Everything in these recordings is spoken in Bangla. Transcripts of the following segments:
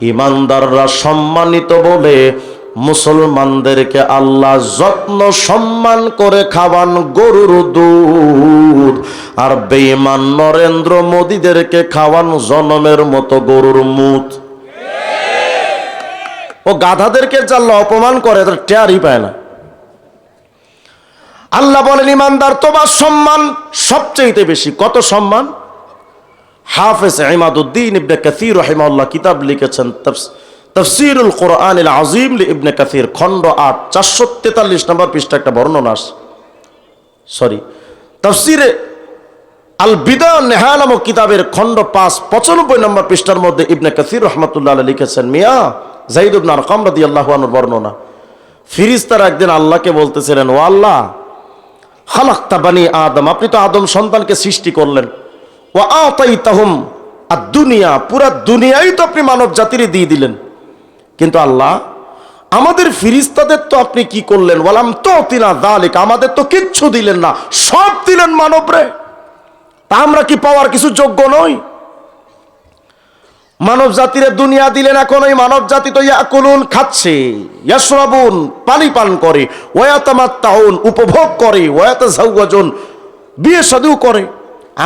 ইমানদাররা সম্মানিত বলে মুসলমানদেরকে আল্লাহ যত্ন সম্মান করে খাওয়ান গরুর দুধ। আর বেঈমান নরেন্দ্র মোদীদেরকে খাওয়ান জনমের মতো গরুর মুখ ও গাধাদেরকে জাল্লা অপমান করে, তার টেয়ারই পায় না। আল্লাহ বলেন, ইমানদার তোমার সম্মান সবচেয়ে বেশি। কত সম্মান? হাফেজ ইমাদুদ্দিন ইবনে কাসির রহিমাল্লাহ কিতাব লিখেছেন, তাফস- তফসিরুল কোরআন আজিম ইবনে কাসির, খণ্ড আট, চারশো তেতাল্লিশ নম্বর পৃষ্ঠা একটা বর্ণনা সরি, তফসিরে আল বিদা নেহা নামক কিতাবের খণ্ড পাঁচ, পঁচানব্বই নম্বর পৃষ্ঠার মধ্যে ইবনে কাসির রহমতুল্লাহ লিখেছেন, মিয়া জাইদ ইবনে আরকাম রাদিয়াল্লাহু আনহুর বর্ণনা। ফিরিস্তার একদিন আল্লাহকে বলতেছিলেন, ও আল্লাহ, খালাক্তা বানি আদম, আপনি তো আদম সন্তানকে সৃষ্টি করলেন। ও আর দুনিয়া পুরা দুনিয়াই তো আপনি মানব জাতিরই দিয়ে দিলেন। কিন্তু আল্লাহ, আমাদের ফিরিস্তাদের তো আপনি কি করলেন? বলাম তো তিনা দালিক আমাদের তো কিচ্ছু দিলেন না, সব দিলেন মানবরে। তা আমরা কি পাওয়ার কিছু যোগ্য নই? মানব জাতিরে দুনিয়া দিলেন এখন ওই মানব জাতি তো ইয়াকুলুন, খাচ্ছে, ইয়াশরাবুন, পানি পান করে ওয়াতামাত্তাউন উপভোগ করে ওয়াতাজাওয়াজুন বিয়ে শাদিও করে।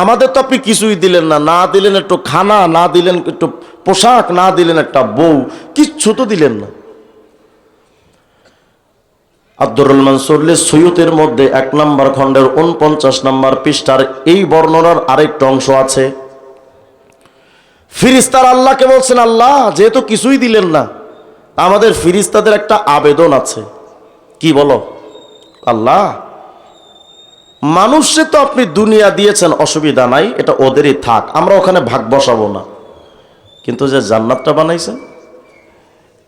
আমাদের তো আপনি কিছুই দিলেন না না দিলেন একটু খানা, না দিলেন একটু পোশাক, না দিলেন একটা বউ, কিচ্ছু তো দিলেন না। আব্দুরুল মানসুরলি সৈয়দের মধ্যে এক নম্বর খণ্ডের উনপঞ্চাশ নম্বর পৃষ্ঠার এই বর্ণনার আরেকটা অংশ আছে। ফিরিস্তার আল্লাহকে বলছেন, আল্লাহ, যেহেতু কিছুই দিলেন না, আমাদের ফিরিস্তাদের একটা আবেদন আছে। কি বলো? আল্লাহ মানুষে তো আপনি দুনিয়া দিয়েছেন, অসুবিধা নাই, এটা ওদেরই থাক, আমরা ওখানে ভাগ বসাবো না। কিন্তু যে জান্নাতটা বানাইছেন,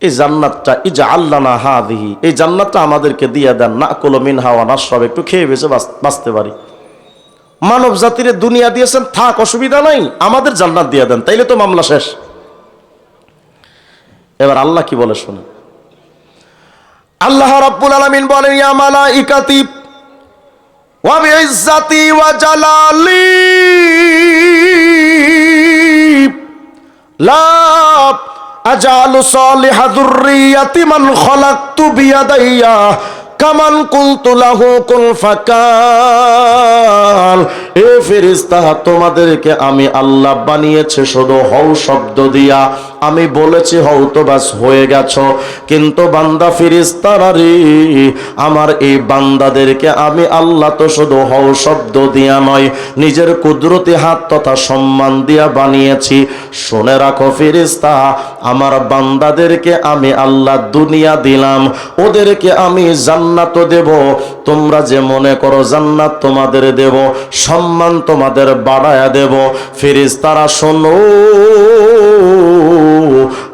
এই জান্নাতটা, এই যে আল্লাহ না হা দিহি এই জান্নাতটা আমাদেরকে দিয়ে দেন না কলো মিন হাওয়া না সব একটু খেয়ে বাঁচ- বাঁচতে পারি। মানব জাতির দুনিয়া দিয়েছেন, থাক, অসুবিধা নাই, আমাদের জান্নাত দিয়ে দেন, তাইলে তো মামলা শেষ। এবার আল্লাহ কি বলে শুনে আল্লাহ রাব্বুল আলামিন বলেন, ইয়া মালাইকাতি ওয়া জালালি। লা আজালু সালিহা যুররিয়াতি মান খালাকতু বিয়াদাইয়া কামান কুলতু কুল ফাকাল। এ ফেরেশতা, তোমাদেরকে আমি আল্লাহ বানিয়েছে শুধু হও শব্দ দিয়া। আমি বলেছি হও তো বাস হয়ে গেছো। কিন্তু বান্দা ফেরেশতারা রে আমার এই বান্দাদেরকে আমি আল্লাহ তো শুধু হও শব্দ দিয়া নয়, নিজের কুদরতি হাত তথা সম্মান দিয়া বানিয়েছি। শুনে রাখো ফেরেশতা আমার বান্দাদেরকে আমি আল্লাহ দুনিয়া দিলাম, ওদেরকে আমি জান্নাত দেব। তোমরা যে মনে করো জান্নাত তোমাদের দেব, সম্মান তোমাদের বাড়ায়া দেব। ফেরেশতারা শোনো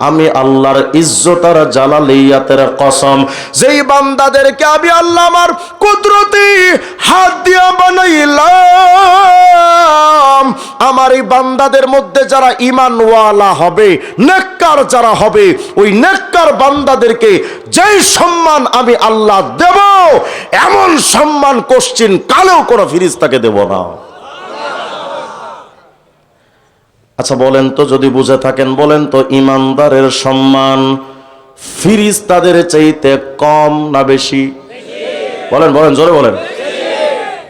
আমি আল্লাহর ইজ্জতার জালালিয়াতের কসম। যেই বান্দাদেরকে আমি আল্লাহ আমার কুদরতি হাত দিয়া বানাইলাম, আমার এই বান্দাদের মধ্যে যারা ইমানওয়ালা হবে, নেককার যারা হবে, ওই নেককার বান্দাদেরকে যেই সম্মান আমি আল্লাহ দেব, এমন সম্মান কোশ্চিন কালেও কোনো ফিরিস্তাকে দেব না। আচ্ছা বলেন তো, যদি বুঝে থাকেন, বলেন তো, ইমানদারের সম্মান ফিরিস্তাদের চাইতে কম না বেশি? বলেন বলেন, জোরে বলেন।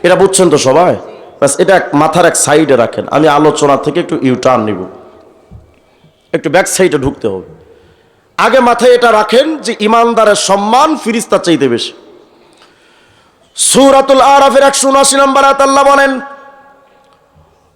এটা বুঝছেন তো সবাই? এটা এক মাথার এক সাইডে রাখেন। আমি আলোচনা থেকে একটু ইউটার্ন নিব। একটু ব্যাক সাইডে ঢুকতে হবে। আগে মাথায় এটা রাখেন যে ইমানদারের সম্মান ফিরিস্তা চাইতে বেশি। সুরাতুল আরাফের একশো উনআশি নম্বর আয়াত আল্লাহ বলেন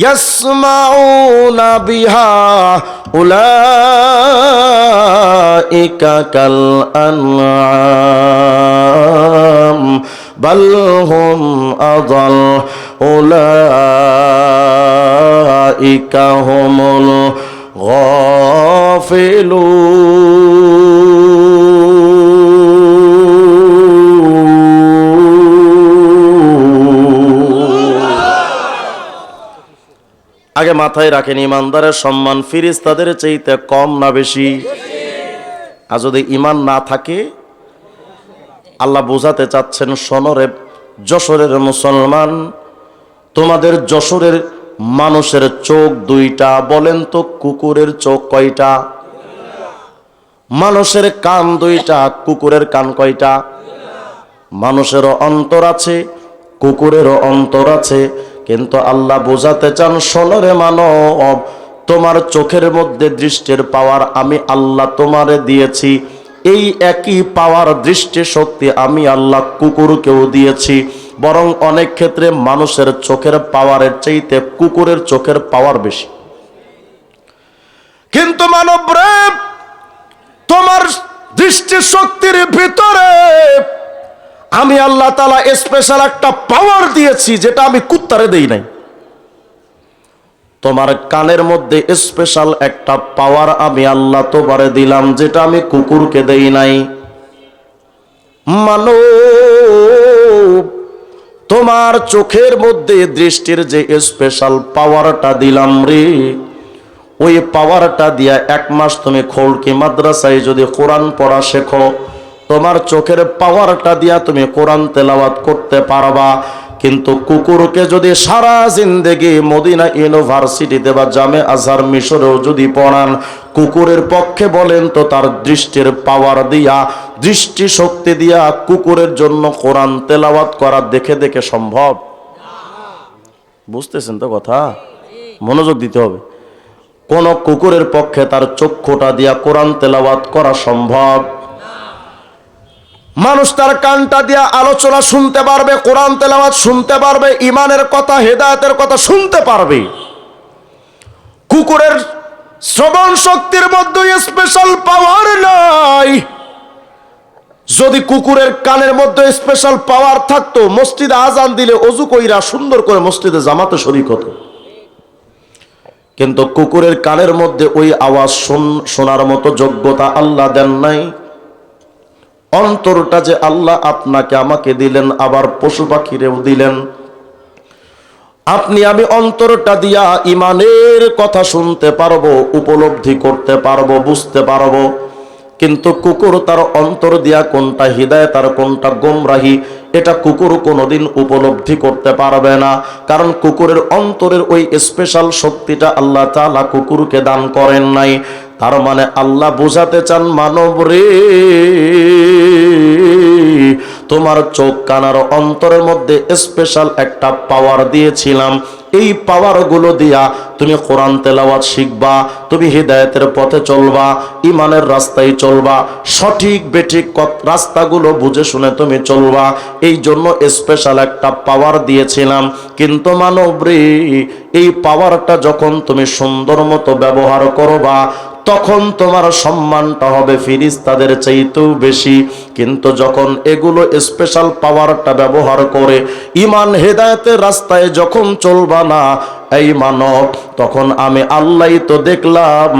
يسمعون بها أولئك كالأنعام بل هم أضل أولئك هم আগে মাথায় রাখেন ইমানদারের সম্মান ফিরিস তাদের চাইতে কম না বেশি। আর যদি ইমান না থাকে, আল্লাহ বোঝাতে চাচ্ছেন সনরে যশোরের মুসলমান, তোমাদের যশোরের মানুষের চোখ দুইটা, বলেন তো কুকুরের চোখ কয়টা? মানুষের কান দুইটা, কুকুরের কান কয়টা? মানুষেরও অন্তর আছে, কুকুরেরও অন্তর আছে কিন্তু আল্লাহ বোঝাতে চান সনরে মানব, তোমার চোখের মধ্যে দৃষ্টির পাওয়ার আমি আল্লাহ তোমারে দিয়েছি। এই একই পাওয়ার দৃষ্টি শক্তি আমি আল্লাহ কুকুরকেও দিয়েছি। বরং অনেক ক্ষেত্রে মানুষের চোখের পাওয়ারের চাইতে কুকুরের চোখের পাওয়ার বেশি। কিন্তু মানব রে, তোমার দৃষ্টি শক্তির ভিতরে আমি আল্লাহ তালা স্পেশাল একটা পাওয়ার দিয়েছি, যেটা আমি কুত্তারে দেই নাই। তোমার কানের মধ্যে স্পেশাল একটা পাওয়ার আমি আল্লাহ তোমারে দিলাম, যেটা আমি কুকুরকে দেই নাই। মানো তোমার চোখের মধ্যে দৃষ্টির যে স্পেশাল পাওয়ারটা দিলাম রে, ওই পাওয়ারটা দিয়া এক মাস তুমি খোলকি মাদ্রাসায় যদি কোরআন পড়া শেখো তোমার চোখের পাওয়ারটা দিয়া তুমি কোরআন তেলাওয়াত করতে পারবা। কিন্তু কুকুরকে যদি সারা জিন্দেগি মদিনা ইউনিভার্সিটিতে বা জামে আজহার মিশরেও যদি পড়ান, কুকুরের পক্ষে বলেন তো তার দৃষ্টির পাওয়ার দিয়া দৃষ্টি শক্তি দিয়া কুকুরের জন্য কোরআন তেলাওয়াত করা দেখে দেখে সম্ভব? বুঝতেছেন তো কথা? মনোযোগ দিতে হবে। কোন কুকুরের পক্ষে তার চক্ষুটা দিয়া কোরআন তেলাওয়াত করা সম্ভব? মানুষ তার কানটা দিয়া আলোচনা শুনতে পারবে, কোরআন তেলাওয়াত শুনতে পারবে ইমানের কথা, হেদায়তের কথা শুনতে পারবে। কুকুরের শ্রবণ শক্তির মধ্যে স্পেশাল পাওয়ার নাই। যদি কুকুরের কানের মধ্যে স্পেশাল পাওয়ার থাকতো, মসজিদে আজান দিলে অজু কইরা সুন্দর করে মসজিদে জামাতে শরিক হতো। কিন্তু কুকুরের কানের মধ্যে ওই আওয়াজ শোনার মতো যোগ্যতা আল্লাহ দেন নাই। অন্তরটা যে আল্লাহ আপনাকে আমাকে দিলেন, আবার পশু পাখিরেও দিলেন। আপনি আমি অন্তরটা দিয়া ইমানের কথা শুনতে পারব, উপলব্ধি করতে পারব, বুঝতে পারব। কিন্তু কুকুর তার অন্তর দিয়া কোনটা হৃদয়, তার কোনটা গোমরাহি, এটা কুকুর কোনোদিন উপলব্ধি করতে পারবে না। কারণ কুকুরের অন্তরের ওই স্পেশাল শক্তিটা আল্লাহ তালা কুকুরকে দান করেন নাই। তার মানে আল্লাহ বোঝাতে চান, মানব রে, তোমার চোখ কানার অন্তরের মধ্যে স্পেশাল একটা পাওয়ার দিয়েছিলাম। এই পাওয়ারগুলো দিয়া তুমি কোরআন তেলাওয়াত শিখবা, তুমি হৃদায়তের পথে চলবা, ইমানের রাস্তায় চলবা, সঠিক বেঠিক রাস্তাগুলো বুঝে শুনে তুমি চলবা। এই জন্য স্পেশাল একটা পাওয়ার দিয়েছিলাম। কিন্তু মানবরে এই পাওয়ারটা যখন তুমি সুন্দর মতো ব্যবহার করবা তখন তোমার সম্মানটা হবে ফিরিস তাদের চাইতেও বেশি। কিন্তু যখন এগুলো স্পেশাল পাওয়ারটা ব্যবহার করে, ইমান হেদায়তের রাস্তায় যখন চলবা না এই মানব, তখন আমি আল্লাহ তো দেখলাম,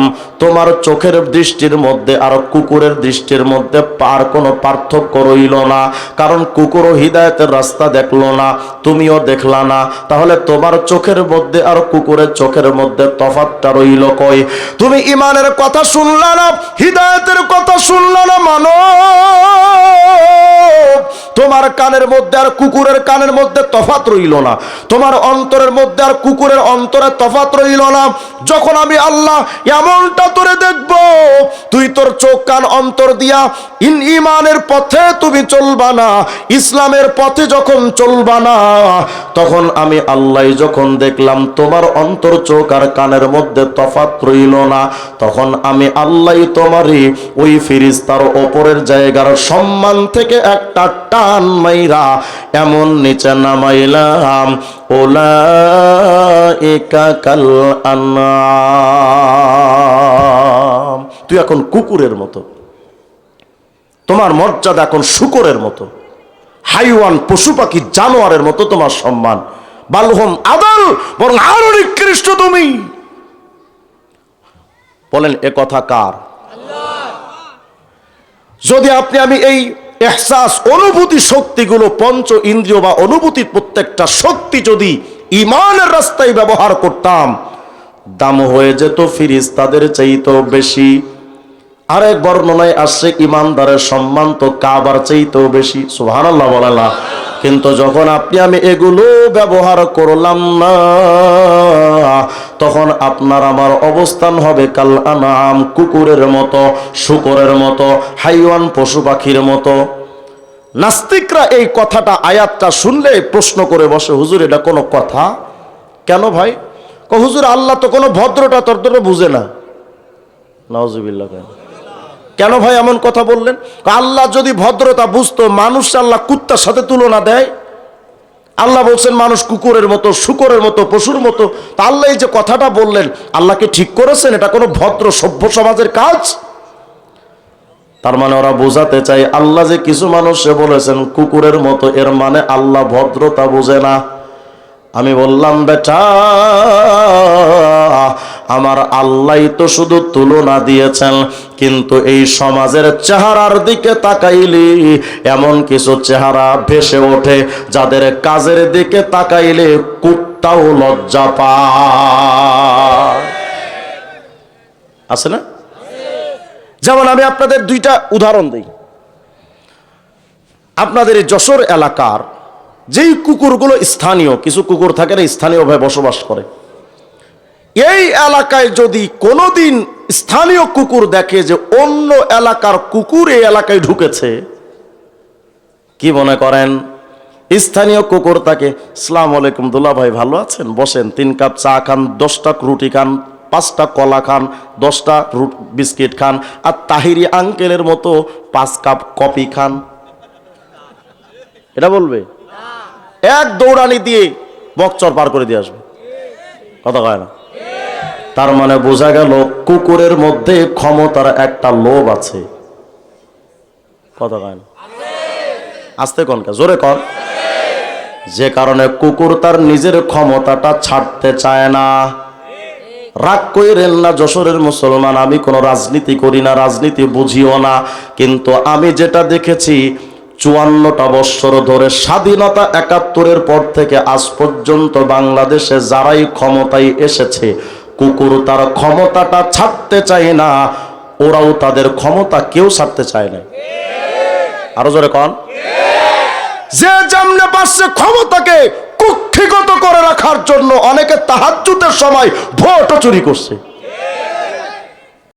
তোমার চোখের দৃষ্টির মধ্যে আর কুকুরের দৃষ্টির মধ্যে পার কোনো পার্থক্য রইল না, কারণ কুকুরও হৃদায়তের রাস্তা দেখল না, তুমিও দেখলা না। তাহলে তোমার চোখের মধ্যে আর কুকুরের চোখের মধ্যে তফাতটা রইল কই? তুমি ইমানের কথা শুনলা না, হৃদায়তের কথা শুনলা না মানো তোমার কানের মধ্যে আর কুকুরের কানের মধ্যে তফাত রইল না, তোমার অন্তরের মধ্যে আর কুকুরের অন্তরে তফাত রইল না। যখন আমি আল্লাহ এমনটা তোরে দেখব, তুই তোর চোখ কান অন্তর দিয়া, ইন ইমানের পথে তুমি চলবা না, ইসলামের পথে যখন চলবা না, তখন আমি আল্লাহ যখন দেখলাম তোমার অন্তর চোখ আর কানের মধ্যে তফাত রইল না, তখন আমি আল্লাহ তোমারই ওই ফিরিস্তার ওপরের জায়গার সম্মান থেকে একটা টান মাইরা এমন নিচে নামাইলাম। ওলা একা কাল আনাম তুই এখন কুকুরের মতো। তোমার মর্যাদা এখন শুকরের মতো। হাইওয়ান পশু পাখি জানোয়ারের মতো তোমার সম্মান। বালহম আদল, বরং আরও নিকৃষ্ট তুমি। বলেন, এ কথা কার? যদি আপনি আমি এই এহসাস, অনুভূতি শক্তিগুলো পঞ্চ ইন্দ্রিয় বা অনুভূতির প্রত্যেকটা শক্তি যদি ইমানের রাস্তায় ব্যবহার করতাম, দাম হয়ে যেত ফিরিস তাদের চাইতেও বেশি। আরেক বর্ণনায় আসছে, ইমানদারের সম্মান তো কাবার চাইতেও বেশি। সুবহানাল্লাহ বলে না। কিন্তু যখন আপনি, আমি এগুলো ব্যবহার করলাম না তখন আপনার আমার অবস্থান হবে কাল আনাম, কুকুরের মতো, শুকরের মতো, হাইওয়ান পশু পাখির মতো। নাস্তিকরা এই কথাটা, আয়াতটা শুনলে প্রশ্ন করে বসে, হুজুর, এটা কোনো কথা? কেন ভাই? ক, হুজুর, আল্লাহ তো কোনো ভদ্রটা তর্দ্র বুঝে না। নওয়াজুবিল্লাহ কেন? কেন ভাই, এমন কথা বললেন? আল্লাহ যদি ভদ্রতা বুঝতো, মানুষ আল্লাহ কুত্তার সাথে তুলনা দেয়। আল্লাহ বলছেন, মানুষ কুকুরের মতো, শুকরের মতো, পশুর মতো। তা আল্লাহ এই যে কথাটা বললেন, আল্লাহকে ঠিক করেছেন? এটা কোনো ভদ্র, সভ্য সমাজের কাজ? তার মানে ওরা বোঝাতে চাই আল্লাহ যে কিছু মানুষ সে বলেছেন, কুকুরের মতো, এর মানে আল্লাহ ভদ্রতা বোঝে না। আমি বললাম, বেটা, আমার আল্লাহ তো শুধু তুলনা দিয়েছেন, কিন্তু এই সমাজের চেহারার দিকে তাকাইলে এমন কিছু চেহারা ভেসে ওঠে, যাদের কাজের দিকে তাকাইলে কুত্তাও লজ্জা পায়। আছে না? যেমন আমি আপনাদের দুইটা উদাহরণ দিই। আপনাদের যশোর এলাকার যেই কুকুরগুলো স্থানীয়, কিছু কুকুর থাকে না স্থানীয়ভাবে বসবাস করে। এই এলাকায় যদি কোনোদিন স্থানীয় কুকুর দেখে যে অন্য এলাকার কুকুর এই এলাকায় ঢুকেছে, কি মনে করেন? স্থানীয় কুকুর তাকে, সালাম আলাইকুম দুলা ভাই, ভালো আছেন? বসেন, তিন কাপ চা খান, দশটা রুটি খান, পাঁচটা কলা খান, দশটা রুট, বিস্কিট খান, আর তাহিরি আঙ্কেলের মতো পাঁচ কাপ কফি খান। এটা বলবে? এক দৌড়ানি দিয়ে বকচর পার করে দিয়ে আসবে। কথা কয় না? তার মানে বোঝা গেল কুকুরের মধ্যে ক্ষমতার একটা লোভ আছে। কথা কয় না? আসতে কন কে? জোরে কন। যে কারণে কুকুর তার নিজের ক্ষমতাটা ছাড়তে চায় না। রাগ কইরেন না, যশোরের মুসলমান, আমি কোনো রাজনীতি করি না, রাজনীতি বুঝিও না। কিন্তু আমি যেটা দেখেছি চুয়ান্নটা বৎসর ধরে স্বাধীনতা একাত্তরের পর থেকে আজ পর্যন্ত বাংলাদেশে যারাই ক্ষমতায় এসেছে, কুকুর তার ক্ষমতাটা ছাড়তে চায় না, ওরাও তাদের ক্ষমতা কেউ ছাড়তে চায় না। আরও জোরে কন। যে যেমনে পারছে ক্ষমতাকে কুক্ষিগত করে রাখার জন্য অনেকে তাহাজ্জুদের সময় ভোটও চুরি করছে।